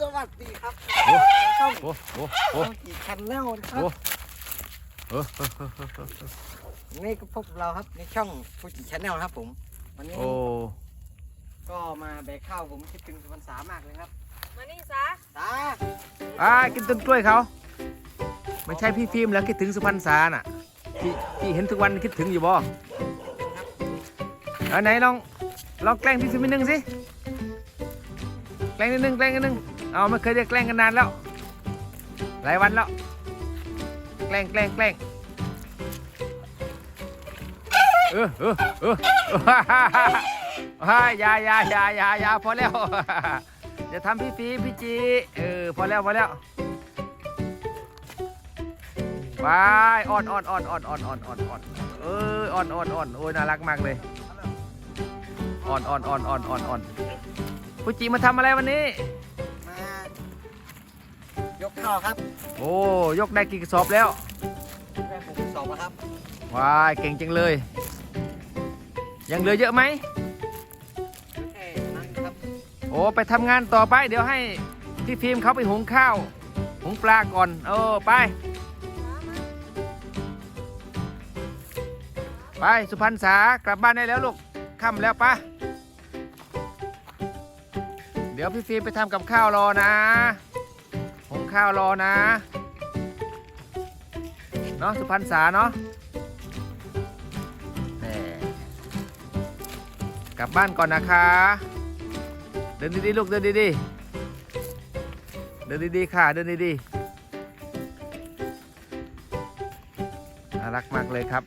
สวัสดีครับโอ้ช่องโอ้โอ้โอ้ช่องกีชันแนลนะครับโอ้เออเออเออเออเออนี่ก็พบเราครับในช่องฟูจิชันแนลครับผม วันนี้โอ้ก็มาแบกข้าวผมคิดถึงสุพรรณษามากเลยครับมานี่ซะตาอ่ากินต้นกล้วยเขาไม่ใช่พี่ฟิล์มแล้วคิดถึงสุพรรณษาน่ะที่ที่เห็นทุกวันคิดถึงอยู่บ่เอาไหนลองลองแกล้งพี่ฟิล์มนิดนึงสิแกล้งนิดนึงแกล้งนิดนึง เอาไม่เคยได้แกล้งกันนานแล้ว หลายวันแล้ว แกล้งแกล้งแกล้งเออเออเออฮ่าอย่าอย่าอย่าอย่าอย่าพอแล้วอย่าทำพี่ฟีพี่จี เออ พอแล้วพอแล้วไปอ่อนอ่อนอ่อนอ่อนอ่อนอ่อนอ่อนอ่อนเอออ่อนอ่อนอ่อนโอ้ยน่ารักมากเลยอ่อนอ่อนอ่อนอ่อนอ่อนอ่อนพี่จีมาทำอะไรวันนี้ กข้าวครับโอ้ยกได้กี่กระสอบแล้วแม่ผมสอบแล้วครับว้ายเก่งจังเลย ยังเหลือเยอะไหมแค่นั้นครับโอ้ไปทำงานต่อไป เดี๋ยวให้พี่ฟิล์มเขาไปหุงข้าว หุงปลาก่อน เออไป ไปสุพรรณษากลับบ้านได้แล้วลูกค่ำแล้วปะเดี๋ยวพี่ฟิล์มไปทำกับข้าวรอนะ หุงข้าวรอนะ เนาะสุพรรณษาเนาะแหม่กลับบ้านก่อนนะคะ เดินดีๆลูกเดินดีๆ เดินดีๆค่ะ เดินดีๆ น่ารักมากเลยครับ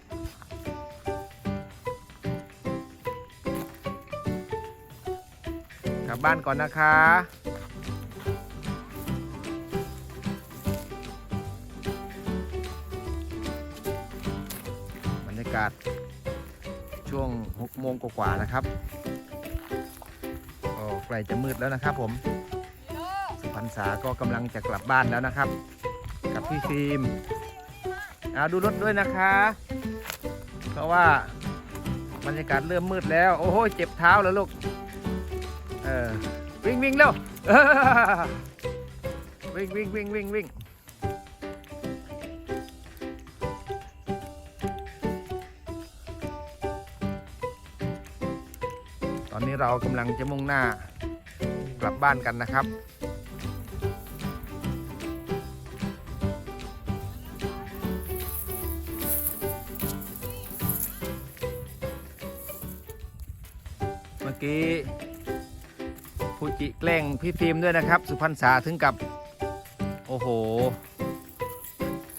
กลับบ้านก่อนนะคะากาศช่วง6โมงกว่าๆนะครับก็ใกล้จะมืดแล้วนะครับผมสุพรรษาก็กำลังจะกลับบ้านแล้วนะครับ กับพี่ฟิล์มเอาดูรถด้วยนะคะ เพราะว่าบรรยากาศเริ่มมืดแล้ว โอ้โหเจ็บเท้าแล้วลูกเออวิ่งวิ่งเร็ววิ่งวิ่งวิ่งวิ่งวิ่ง นนี้เรากำลังจะมุ่งหน้ากลับบ้านกันนะครับ เมื่อกี้ฟูจิแกล้งพี่ฟิล์มด้วยนะครับ สุพรรณษาถึงกับ โอ้โห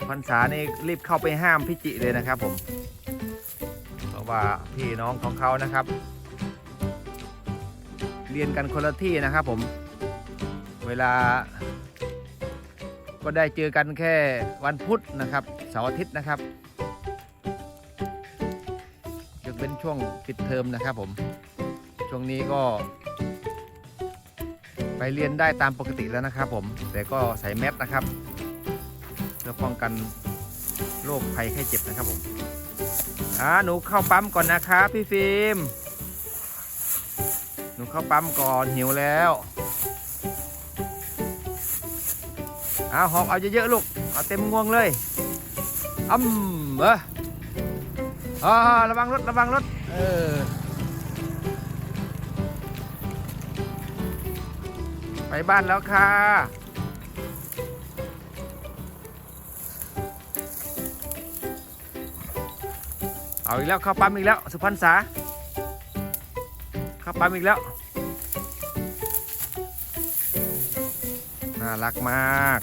พรรษานี่รีบเข้าไปห้ามพี่จิเลยนะครับผม เพราะว่าพี่น้องของเขานะครับ เรียนกันคนละที่นะครับผม เวลา ก็ได้เจอกันแค่วันพุธนะครับเสาร์อาทิตย์นะครับยกเป็นช่วงปิดเทอมนะครับผม ช่วงนี้ก็ ไปเรียนได้ตามปกติแล้วนะครับ ผม แต่ก็ใส่แมสนะครับเพื่อป้องกันโรคภัยไข้เจ็บนะครับผมอ่าหนูเข้าปั๊มก่อนนะครับพี่ฟิล์ม หนูเข้าปั๊มก่อนหิวแล้วเอาหอบเอาเยอะๆลูกเอาเต็มงวงเลยอ้ำเอออ่าระวังรถระวังรถเออไปบ้านแล้วค่ะเอาอีกแล้วเข้าปั๊มอีกแล้วสุพรรณษา เข้าปั๊มอีกแล้ว น่ารักมาก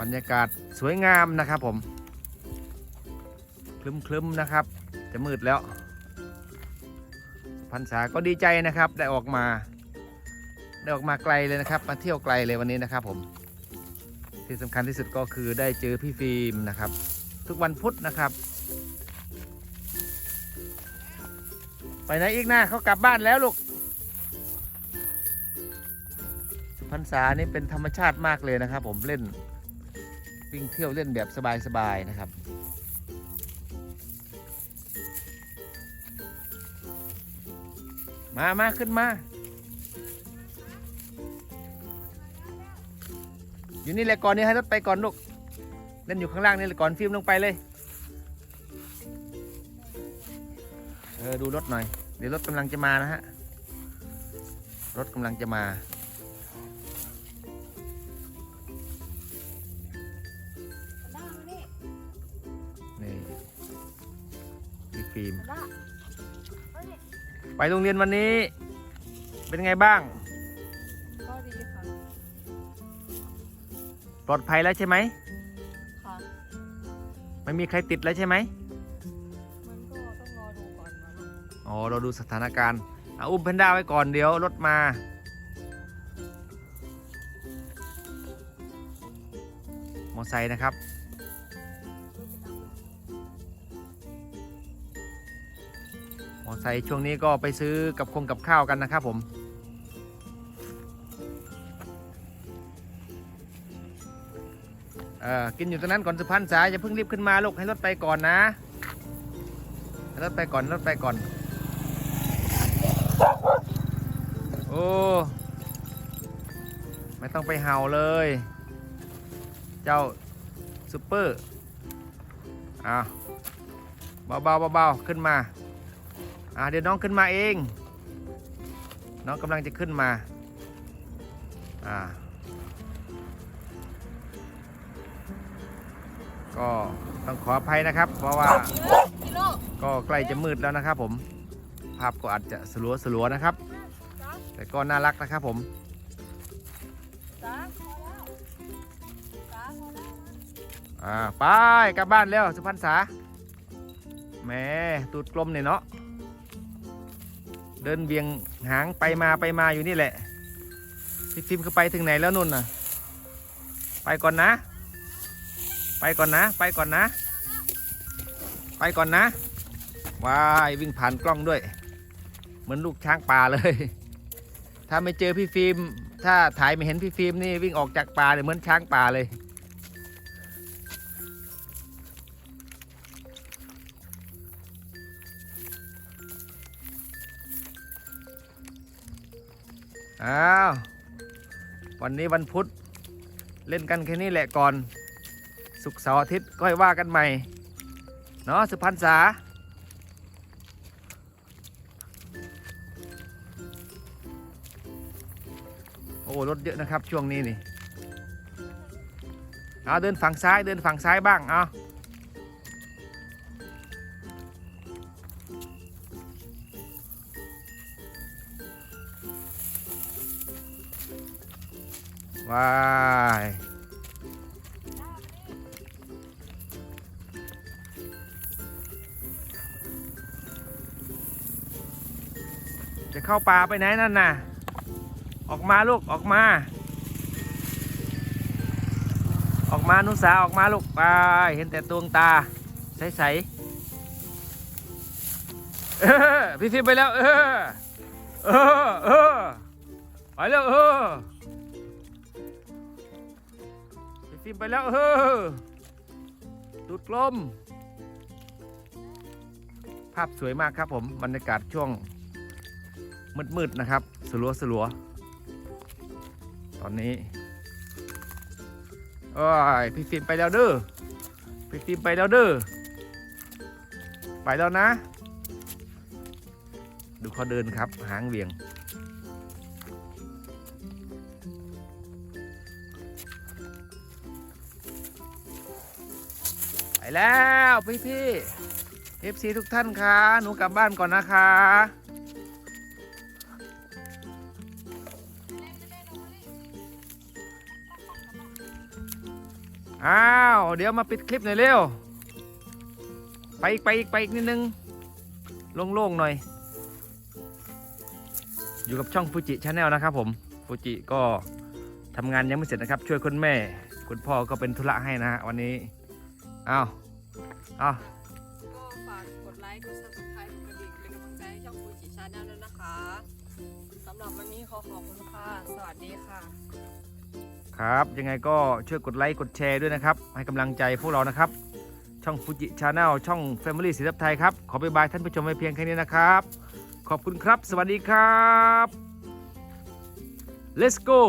บรรยากาศสวยงามนะครับผม คลึ้มๆนะครับ จะมืดแล้ว พันษาก็ดีใจนะครับได้ออกมาได้ออกมาไกลเลยนะครับ มาเที่ยวไกลเลยวันนี้นะครับผม ที่สำคัญที่สุดก็คือได้เจอพี่ฟิล์มนะครับ ทุกวันพุธนะครับ ไปไหนอีกนะเขากลับบ้านแล้วลูกพรรษานี่เป็นธรรมชาติมากเลยนะครับ ผมเล่นวิ่งเที่ยวเล่นแบบสบายๆนะครับมามาขึ้นมา อยู่นี่แหละก่อนนี่ให้รถไปก่อนลูกเล่นอยู่ข้างล่างนี่แหละก่อนฟิล์มลงไปเลยเออดูรถหน่อย เดี๋ยวรถกำลังจะมานะฮะ รถกำลังจะมา นี่พี่ฟิล์ม ไปโรงเรียนวันนี้ เป็นไงบ้าง ลอดภัยแล้วใช่ไหมค่ะไม่มีใครติดแล้วใช่ไหมมันก็ต้องรอดูก่อนนะลูกอ๋อเราดูสถานการณ์เอาอุ้มแพนด้าไว้ก่อนเดี๋ยวรถมามอไซค์นะครับ มอไซค์ช่วงนี้ก็ไปซื้อกับคงกับข้าวกันนะครับผม เออกินอยู่ตรงนั้นก่อนสุพรรณสายอย่าเพิ่งรีบขึ้นมาลูกให้รถไปก่อนนะให้รถไปก่อนรถไปก่อน โอ้ไม่ต้องไปเห่าเลย เจ้าซูเปอร์อะเบาๆเบาๆขึ้นมาอะเดี๋ยวน้องขึ้นมาเอง น้องกำลังจะขึ้นมาอ่า ก็ต้องขออภัยนะครับ เพราะว่าก็ใกล้จะมืดแล้วนะครับ ผม ภาพก็อาจจะสลัวสลัวนะครับ แต่ก็น่ารักนะครับผมอ่าไปกลับบ้านแล้วสุพรรณษาแหมตูดกลมเนี่ยเนาะเดินเบียงหางไปมาไปมาอยู่นี่แหละพี่ฟิล์มเขาไปถึงไหนแล้วนุ่นน่ะ ไปก่อนนะ ไปก่อนนะ ไปก่อนนะ ไปก่อนนะว้ายวิ่งผ่านกล้องด้วย เหมือนลูกช้างป่าเลย ถ้าไม่เจอพี่ฟิล์มถ้าถ่ายไม่เห็นพี่ฟิล์มนี่วิ่งออกจากป่าเลยเหมือนช้างป่าเลย อ้าว วันนี้วันพุธเล่นกันแค่นี้แหละก่อน สุกเสาร์อาทิตย์ก็ให้ว่ากันใหม่ เนาะสุพรรณษาโอ้รถเยอะนะครับช่วงนี้นี่เอาเดินฝั่งซ้ายเดินฝั่งซ้ายบ้างเอาว้าย จะเข้าป่าไปไหนนั่นน่ะ ออกมาลูกออกมา ออกมานุสาออกมาลูกไปเห็นแต่ดวงตา ใสๆพี่ฟิมไปแล้ว เออเออเออไปแล้วเออพี่ฟิมไปแล้วเออตูดกลมภาพสวยมากครับผมบรรยากาศช่วง มืดๆนะครับสลัวสลัวตอนนี้โอ้ยพี่ฟิล์มไปแล้วเด้อพี่ฟิล์มไปแล้วเด้อไปแล้วนะ ดูเขาเดินครับ หางเวียง ไปแล้วพี่พี่เอฟซีทุกท่านคะหนูกลับบ้านก่อนนะคะ อ้าว เดี๋ยวมาปิดคลิปหน่อยเร็ว ไปอีกไปอีกไปอีกนิดนึง โล่งๆหน่อย อยู่กับช่องฟูจิชาแนลนะครับผม ฟูจิก็ทำงานยังไม่เสร็จนะครับ ช่วยคุณแม่ คุณพ่อก็เป็นธุระให้นะฮะวันนี้ อ้าว อ้าว ก็ฝากกดไลค์ กด subscribe กดกระดิ่งเป็นกำลังใจให้ช่องฟูจิชาแนลด้วยนะคะ สำหรับวันนี้ขอขอบคุณค่ะ สวัสดีค่ะ ครับ ยังไงก็ช่วยกดไลค์กดแชร์ด้วยนะครับ ให้กำลังใจพวกเรานะครับ ช่องฟูจิชาแนลช่อง Family สีทับไทยครับ ขอบ๊ายบายท่านผู้ชมไปเพียงแค่นี้นะครับ ขอบคุณครับ สวัสดีครับ let's go